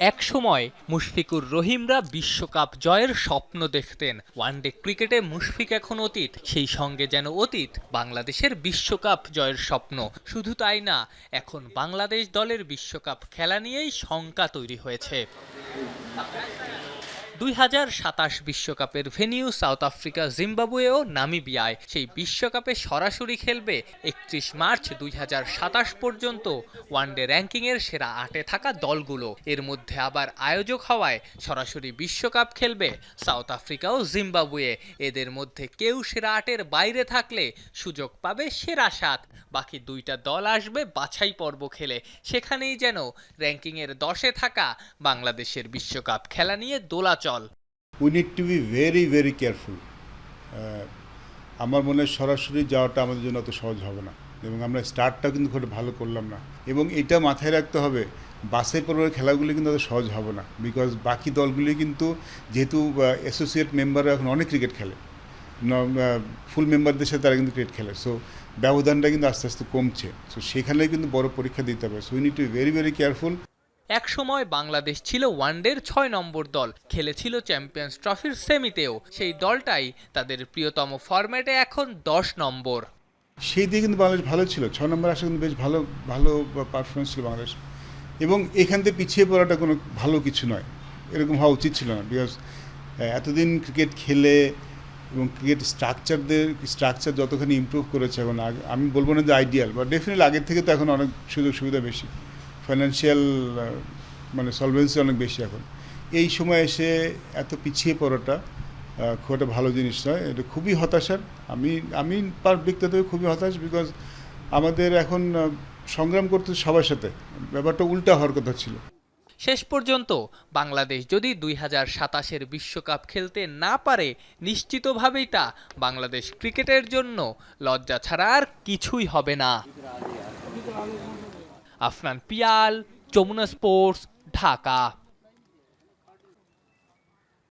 একসময় মুশফিকুর রহিমরা বিশ্বকাপ জয়ের স্বপ্ন দেখতেন। ওয়ানডে ক্রিকেটে মুশফিক এখন অতীত। সেই সঙ্গে যেন অতীত বাংলাদেশের বিশ্বকাপ জয়ের স্বপ্ন। শুধু তাই না, এখন বাংলাদেশ দলের বিশ্বকাপ খেলা নিয়েই শঙ্কা তৈরি হয়েছে। দুই হাজার সাতাশ বিশ্বকাপের ভেনিউ সাউথ আফ্রিকা জিম্বাবুয়ে জিম্বাবুয়েও নামিবিয়ায় সেই বিশ্বকাপে সরাসরি খেলবে একত্রিশ মার্চ দুই হাজার সাতাশ পর্যন্ত ওয়ানডে র্যাঙ্কিংয়ের সেরা আটে থাকা দলগুলো। এর মধ্যে আবার আয়োজক হওয়ায় সরাসরি বিশ্বকাপ খেলবে সাউথ আফ্রিকা ও জিম্বাবুয়ে। এদের মধ্যে কেউ সেরা আটের বাইরে থাকলে সুযোগ পাবে সেরা সাত। বাকি দুইটা দল আসবে বাছাই পর্ব খেলে। সেখানেই যেন র্যাঙ্কিংয়ের দশে থাকা বাংলাদেশের বিশ্বকাপ খেলা নিয়ে দোলাচল we need to be very very careful আমার মনে হয় সরাসরি যাওয়াটা আমাদের জন্য অত সহজ হবে না। এবং আমরা স্টার্টটাও কিন্তু খুব ভালো করলাম না। এবং এটা মাথায় রাখতে হবে বাসে পর্বের খেলাগুলি কিন্তু অত সহজ হবে না। বিকজ বাকি দলগুলি কিন্তু যেহেতু অ্যাসোসিয়েট মেম্বাররা এখন অনেক ক্রিকেট খেলে। ফুল মেম্বারদের সাথে তারা কিন্তু ক্রিকেট খেলে। সো ব্যবধানটা কিন্তু আস্তে আস্তে কমছে। সো সেখানে কিন্তু বড় পরীক্ষা দিতে হবে। So we need to very very careful একসময় বাংলাদেশ ছিল ওয়ানডের ছয় নম্বর দল, খেলেছিল চ্যাম্পিয়ন্স ট্রফির সেমিতেও। সেই দলটাই তাদের প্রিয়তম ফরম্যাটে এখন দশ নম্বর। সেই দিকে কিন্তু বাংলাদেশ ভালো ছিল। ছ নম্বর আসে কিন্তু বেশ ভালো ভালো পারফরমেন্স ছিল বাংলাদেশ। এবং এখান থেকে পিছিয়ে পড়াটা কোনো ভালো কিছু নয়। এরকম হওয়া উচিত ছিল না। বিকজ এতদিন ক্রিকেট খেলে এবং ক্রিকেট স্ট্রাকচারদের স্ট্রাকচার যতখানি ইমপ্রুভ করেছে এখন আমি বলব না যে আইডিয়াল বা ডেফিনেটলি আগের থেকে তো এখন অনেক সুযোগ সুবিধা বেশি। ফাইন্যান্সিয়াল মানে সলভেন্সি অনেক বেশি এখন। এই সময় এসে এত পিছিয়ে পড়াটা খুব একটা ভালো জিনিস নয়। এটা খুবই হতাশার। আমি আমি পার ব্যক্তিগতভাবে খুবই হতাশ বিকজ আমাদের এখন সংগ্রাম করতে সবার সাথে। ব্যাপারটা উল্টা হওয়ার কথা ছিল। শেষ পর্যন্ত বাংলাদেশ যদি দুই হাজার সাতাশের বিশ্বকাপ খেলতে না পারে, নিশ্চিতভাবেই তা বাংলাদেশ ক্রিকেটের জন্য লজ্জা ছাড়া আর কিছুই হবে না। अफनान पियाल चमुना स्पोर्ट्स ढाका।